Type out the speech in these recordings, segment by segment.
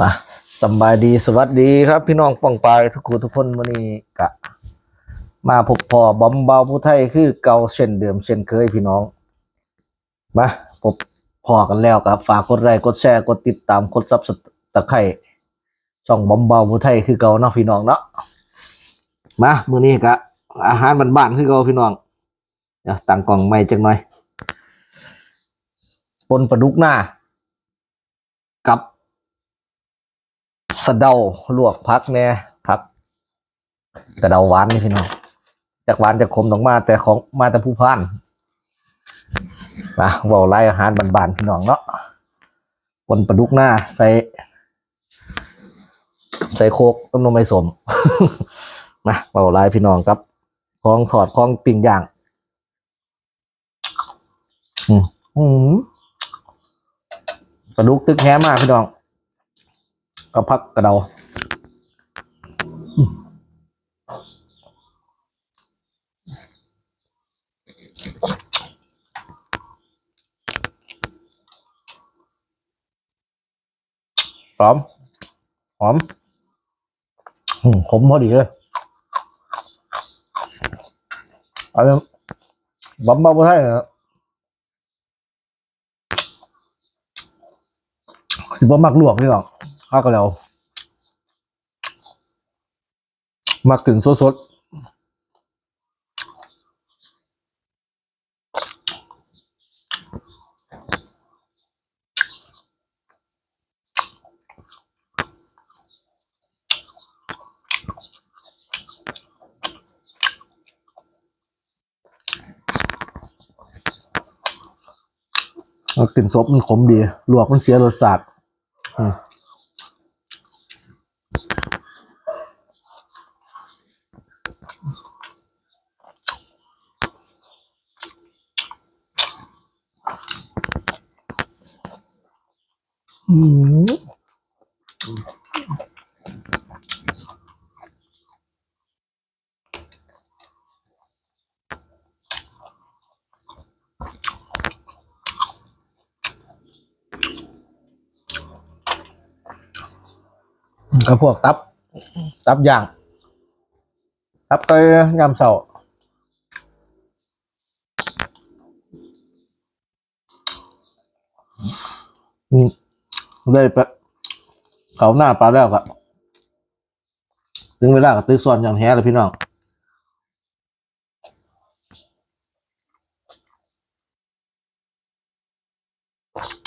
มาสบายดีสวัสดีครับ พี่น้องป้องปลายทุกคนทุกคนวันนี้กะ มาพบพอบอมเบาผู้ไทยคือเก่าเช่นเดิมเช่นเคยพี่น้องมาพบพอกันแล้วครับ ฝากกดไลค์กดแชร์กดติดตามกดซับสตะไคร่ช่องบอมเบาผู้ไทยคือเก่าเนาะพี่น้องเนาะมามื้อนี้กะ อาหารบ้านๆคือเก่าพี่น้องเดี๋ยวตั้งกล่องใหม่จังหน่อยปนปลาดุกหน้ากับ สะเดาลวกพักแน่พักกระเดาหวานนี่พี่น้องจากหวานจากขมออกมา แต่ของมาแต่ผู้พานมาเว่าไล่อาหารบานๆพี่น้องเนาะปนปลาดุกหน้าใส่ ใส่โคกต้มนมไม่สมนะเว่าไล่พี่น้องครับของถอดของปิ้งย่างอืมอืมปลาดุกตึกแห้มากพี่น้อง ก็พักกระเดาหอม หอมขมพอดีเลยอาเรื่องบำบัดไม่ใช่นะสิบ่มักลวกนี่หรอก ข้ากระเดามักถึงสดๆมักกลิ่นซบมันขมดี ลวกมันเสียรสชาติ อืมอืมกับพวกตับตับย่างตับ ไก่ยำเสาได้ปเขาหน้าปลาแล้วก็ถึงเวลาก็ตื้อส่วนอย่างแฮเลยพี่น้อง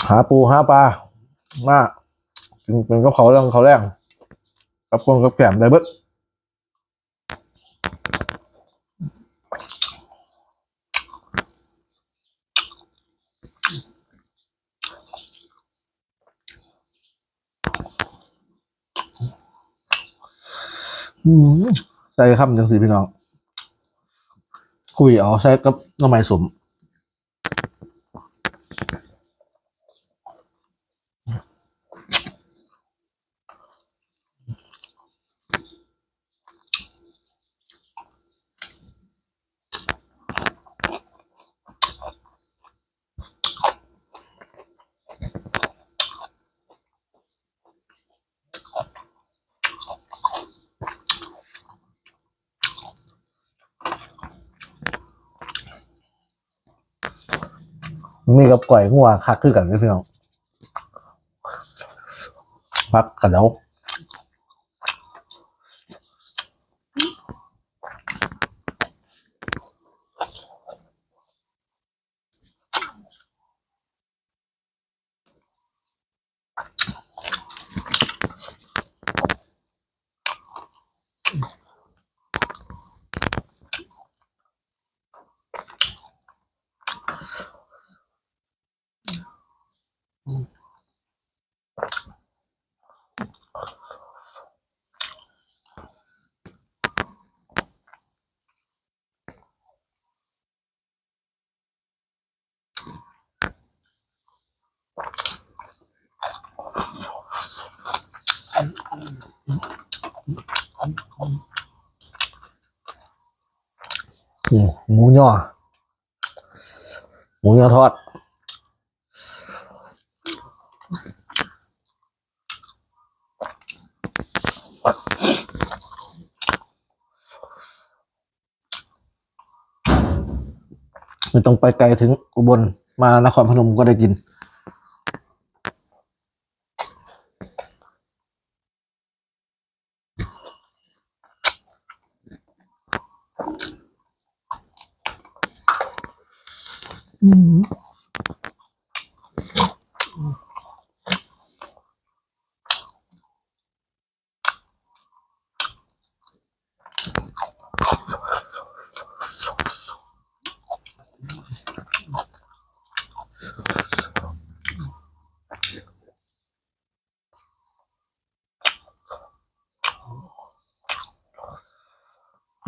หาปูหาปลามากเป็นกับเขาเรื่องเขาแรงกับกงกับแกมได้เบิ ใส่คำจังสีพี่น้องคุยเอาใช้กับหน้ำไม้สม มีกับก่อยงัวคักคือกันเลยพี่น้องพักกระเดา หมูย่อหมูย่อทอดไม่ต้องไปไกลถึงอุบลมานครพนมก็ได้กิน น้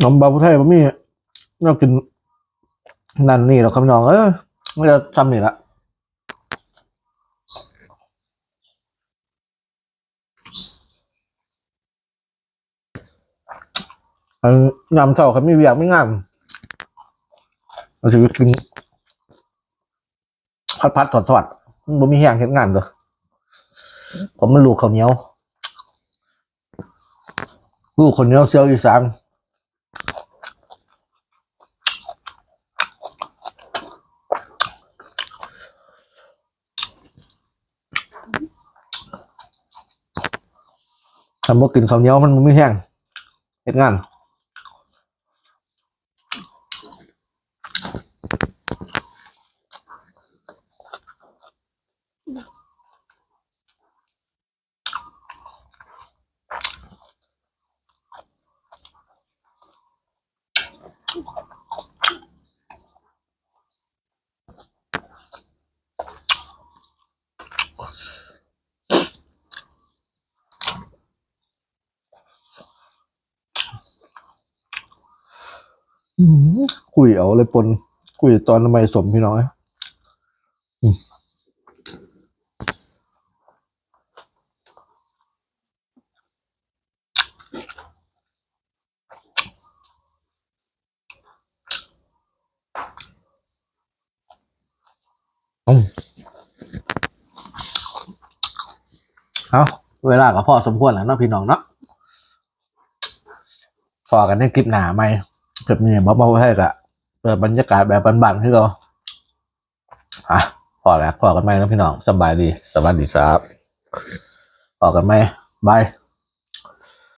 องบาพุไทยบะมี่น่ากิน นั่นนี่หรอกครับน้องเออไม่จะจำนี่ละอันยำเท่าครับมีเวียกไม่งามเราจะกินพัดพัดถอดถอดๆมันบ่มีแห้งเห็นงานเด้อผมมันลูกข้าวเหนียว ลูกคนเหนียวเซียวอีสาน ทำว่ากินข้าวเหนียวมันไม่แห้งเฮ็ดงาน คุยเอาเลยปนคุยตอนทำไมสมพี่น้อยอืมเอาเวลากับพ่อสมควรแล้วเนาะพี่น้องเนาะพอกันในคลิปหนาไหม แบบนี้บ๊อบบ๊อบให้กะเปิดบรรยากาศแบบบันๆให้เราอะพอแล้วพอกันไหมนะพี่น้องสบายดีสวัสดีครับพอกันไหมบาย